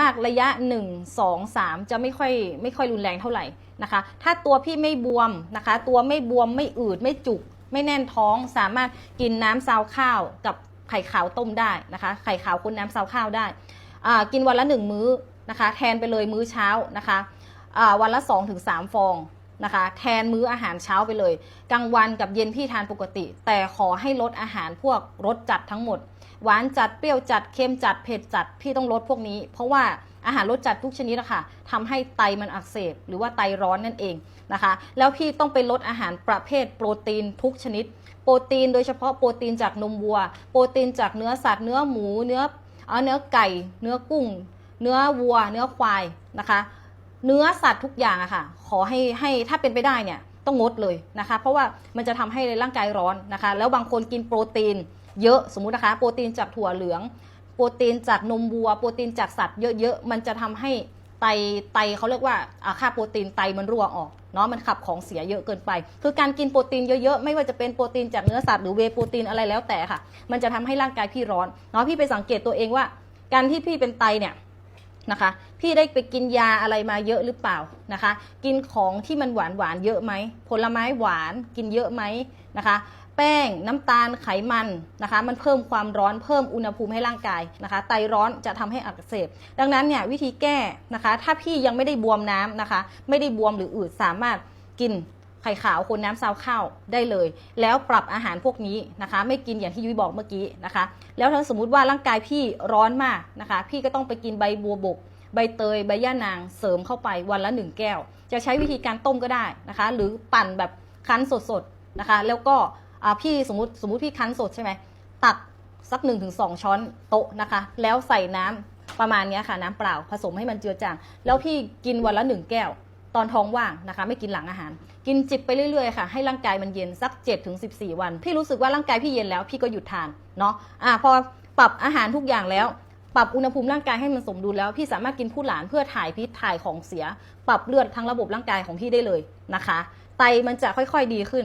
มากระยะ 1 2 3 จะไม่ค่อยไม่ค่อยรุนแรงเท่าไหร่นะคะ ถ้าตัวพี่ไม่บวมนะคะ ตัวไม่บวมไม่อืดไม่จุก ไม่แน่นท้องสามารถกินน้ำซาวข้าวกับไข่ขาวต้มได้นะคะ ไข่ขาวคุณน้ำซาวข้าวได้อ่ากินวันละ 1 มื้อนะคะ แทนไปเลยมื้อเช้านะคะอ่าวันละ 2-3 ฟอง นะคะ แทนมื้ออาหารเช้าไปเลยกลางวันกับเย็นพี่ทานปกติ แต่ขอให้ลดอาหารพวกรสจัดทั้งหมด หวานจัดเปรี้ยวจัดเค็มจัดเผ็ดจัดพี่ต้องลดพวกนี้ เพราะว่าอาหารรสจัดทุกชนิดอะคะทำให้ไตมันอักเสบหรือว่าไตร้อนนั่นเองนะคะ แล้วพี่ต้องไปลดอาหารประเภทโปรตีนทุกชนิด โปรตีนโดยเฉพาะโปรตีนจากนมวัว โปรตีนจากเนื้อสัตว์เนื้อหมู เนื้อเอาเนื้อไก่ เนื้อกุ้ง เนื้อวัว เนื้อควายนะคะ เนื้อสัตว์ทุกอย่างอะค่ะ ขอให้ให้ถ้าเป็นไปได้เนี่ยต้องงดเลยนะคะ เพราะว่ามันจะทำให้ร่างกายร้อนนะคะ แล้วบางคนกินโปรตีนเยอะสมมุตินะคะ โปรตีนจากถั่วเหลือง โปรตีนจากนมวัว โปรตีนจากสัตว์เยอะๆมันจะทำให้ไตไตเขาเรียกว่าอ่าค่าโปรตีนไตมันรั่วออกเนาะมันขับของเสียเยอะเกินไป คือการกินโปรตีนเยอะๆ ไม่ว่าจะเป็นโปรตีนจากเนื้อสัตว์หรือเวโปรตีนอะไรแล้วแต่ค่ะ มันจะทำให้ร่างกายพี่ร้อนเนาะพี่ไปสังเกตตัวเองว่า การที่พี่เป็นไตเนี่ย นะคะ พี่ได้ไปกินยาอะไรมาเยอะหรือเปล่านะคะ กินของที่มันหวานหวานเยอะไหมผลไม้หวานกินเยอะไหมนะคะ แป้งน้ำตาลไขมันนะคะ มันเพิ่มความร้อนเพิ่มอุณหภูมิให้ร่างกายนะคะ ไตร้อนจะทำให้อักเสบ ดังนั้นเนี่ยวิธีแก้นะคะ ถ้าพี่ยังไม่ได้บวมน้ำนะคะ ไม่ได้บวมหรืออืดสามารถกิน ไข่ขาวคนน้ำซาวข้าวได้เลย แล้วปรับอาหารพวกนี้นะคะ ไม่กินอย่างที่ยุ้ยบอกเมื่อกี้นะคะ แล้วถ้าสมมุติว่าร่างกายพี่ร้อนมากนะคะ พี่ก็ต้องไปกินใบบัวบก ใบเตย ใบย่านางเสริมเข้าไปวันละหนึ่งแก้ว จะใช้วิธีการต้มก็ได้นะคะ หรือปั่นแบบคั้นสดๆนะคะ แล้วก็พี่สมมติสมมติพี่คั้นสดใช่ไหมตักสัก1นถึงสช้อนโต๊ะนะคะ แล้วใส่น้ำประมาณนี้ค่ะ น้ำเปล่าผสมให้มันเจือจางแล้วพี่กินวันละหนึ่งแก้ว ตอนท้องว่างนะคะ ไม่กินหลังอาหาร กินจิบไปเรื่อยๆค่ะให้ร่างกายมันเย็นสัก7ถึง14 วัน พี่รู้สึกว่าร่างกายพี่เย็นแล้วพี่ก็หยุดทานเนาะอะพอปรับอาหารทุกอย่างแล้ว ปรับอุณหภูมิร่างกายให้มันสมดุลแล้ว พี่สามารถกินผู้หลานเพื่อถ่ายพิษถ่ายของเสีย ปรับเลือดทั้งระบบร่างกายของพี่ได้เลยนะคะ ไตมันจะค่อยๆดีขึ้น